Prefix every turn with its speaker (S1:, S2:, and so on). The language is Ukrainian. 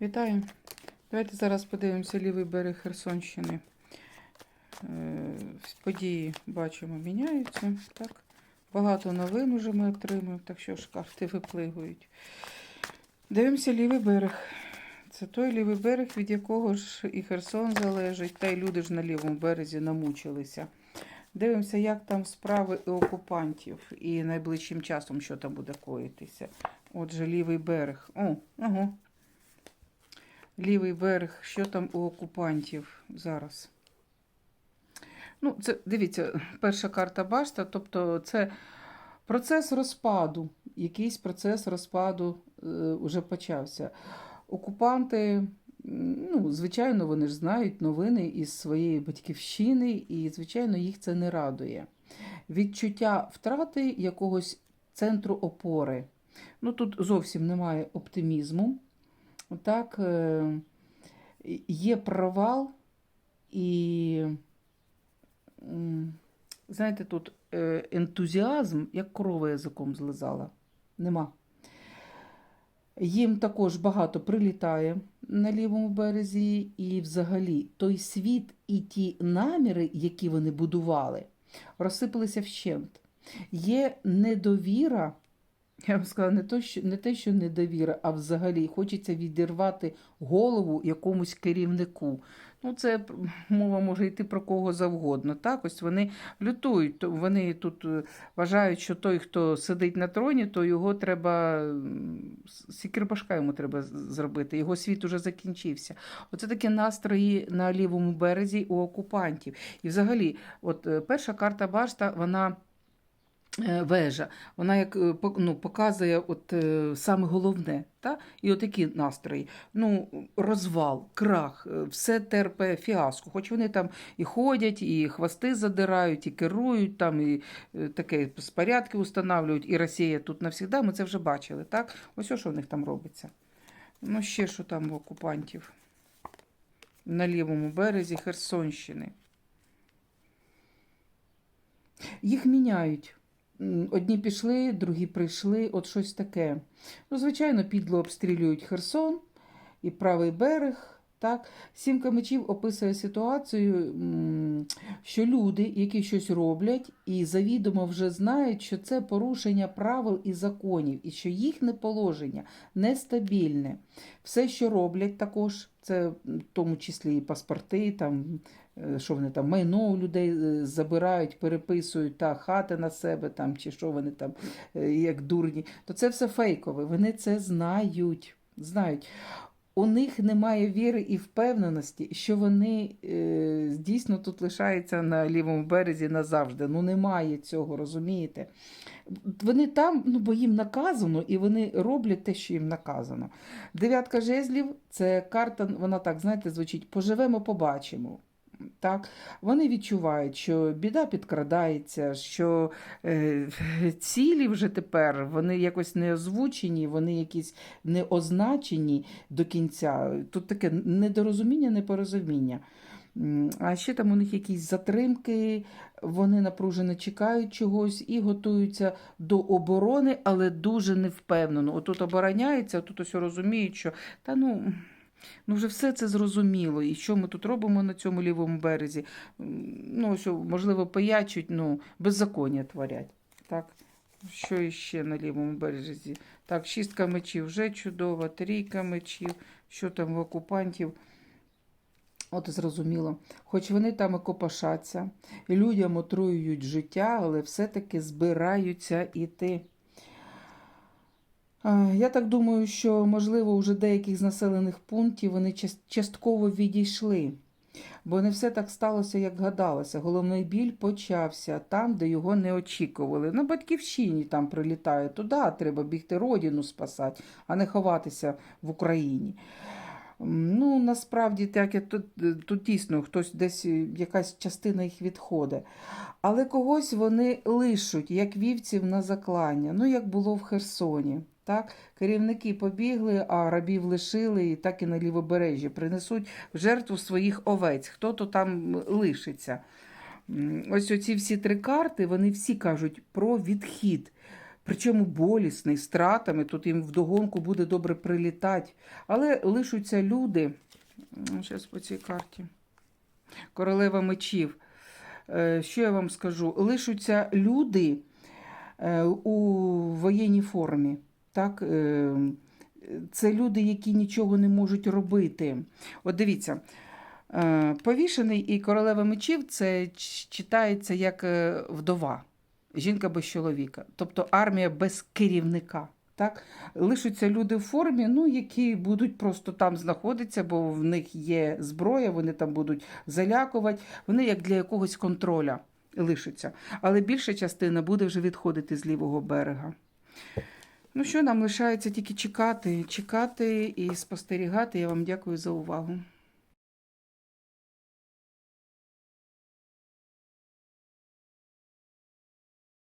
S1: Вітаю. Давайте зараз подивимося лівий берег Херсонщини. Е, Події бачимо, міняються. Так? Багато новин уже ми отримуємо, так що ж карти виплигують. Дивимося лівий берег. Це той лівий берег, від якого ж і Херсон залежить, та й люди ж на лівому березі намучилися. Дивимося, як там справи і окупантів, і найближчим часом, що там буде коїтися. Отже, лівий берег. О, ага. Лівий берег, що там у окупантів зараз. Ну, це дивіться, перша карта башта, тобто це процес розпаду. Якийсь процес розпаду е, вже почався. Окупанти, ну, звичайно, вони ж знають новини із своєї батьківщини, і, звичайно, їх це не радує. Відчуття втрати якогось центру опори. Ну, тут зовсім немає оптимізму. Так, е, є провал і, знаєте, тут е, ентузіазм, як корова язиком злизала. Нема. Їм також багато прилітає на лівому березі, і взагалі той світ і ті наміри, які вони будували, розсипалися вщент. Є недовіра. Я вам сказала, не, то, що, не те, що недовіра, а взагалі хочеться відірвати голову якомусь керівнику. Ну, це мова може йти про кого завгодно. Так, ось вони лютують. Вони тут е, вважають, що той, хто сидить на троні, то його треба сікербашка йому треба зробити. Його світ уже закінчився. Оце такі настрої на лівому березі у окупантів. І взагалі, от е, перша карта башта, вона. Е, Вежа, вона як е, ну, показує от, е, саме головне. Та? І отакі настрої. Ну, розвал, крах, все терпе фіаско. Хоч вони там і ходять, і хвости задирають, і керують, там, і таке порядки устанавливають, і Росія тут навсігда, ми це вже бачили. Так? Ось що в них там робиться. Ну, ще що там в окупантів на лівому березі Херсонщини. Їх міняють. Одні пішли, другі прийшли, от щось таке. Ну, звичайно, підло обстрілюють Херсон і правий берег. Так, сімка мечів описує ситуацію, що люди, які щось роблять, і завідомо вже знають, що це порушення правил і законів, і що їхнє положення нестабільне. Все, що роблять, також це в тому числі і паспорти, там е, що вони там майно у людей е, забирають, переписують та хати на себе, там чи що вони там е, як дурні, то це все фейкове. Вони це знають. знають. У них немає віри і впевненості, що вони е, дійсно тут лишаються на лівому березі назавжди. Ну немає цього, розумієте? Вони там, ну бо їм наказано, і вони роблять те, що їм наказано. Дев'ятка жезлів це карта, вона так, знаєте, звучить: поживемо, побачимо. Так, вони відчувають, що біда підкрадається, що е, цілі вже тепер вони якось не озвучені, вони якісь не означені до кінця. Тут таке недорозуміння, непорозуміння. А ще там у них якісь затримки, вони напружено чекають чогось і готуються до оборони, але дуже невпевнено. Отут обороняється, отут ось розуміють, що та ну. Ну, вже все це зрозуміло. І що ми тут робимо на цьому лівому березі? Ну, що, можливо, пиячуть, ну, беззаконня творять. Так? Що іще на лівому березі? Так, шістка мечів вже чудово, трійка мечів, що там в окупантів. От зрозуміло. Хоч вони там і копошаться, людям отруюють життя, але все-таки збираються іти. Е, Я так думаю, що, можливо, вже деяких з населених пунктів вони частково відійшли. Бо не все так сталося, як гадалося. Головний біль почався там, де його не очікували. На батьківщині там прилітає туди, треба бігти родину спасати, а не ховатися в Україні. Ну, насправді, так, як тут, тут дійсно хтось десь е, якась частина їх відходить. Але когось вони лишуть, як вівців на заклання, ну як було в Херсоні. Так? Керівники побігли, а рабів лишили і так і на лівобережжі принесуть в жертву своїх овець. Хто то там лишиться. Ось оці всі три карти, вони всі кажуть про відхід. причому болісний, з тратами, тут їм вдогонку буде добре прилітати. Але лишуться люди. Зараз по цій карті. Королева мечів. Е, Що я вам скажу? Лишуться люди е, у воєнній формі. Так? Е, Це люди, які нічого не можуть робити. От дивіться, е, повішений і королева мечів це читається як е, вдова, жінка без чоловіка, тобто армія без керівника. Так? Лишаться люди в формі, ну, які будуть просто там знаходитися, бо в них є зброя, вони там будуть залякувати, вони як для якогось контроля лишаться. Але більша частина буде вже відходити з лівого берега. Ну що, нам лишається тільки чекати, чекати і спостерігати. Я вам дякую за увагу.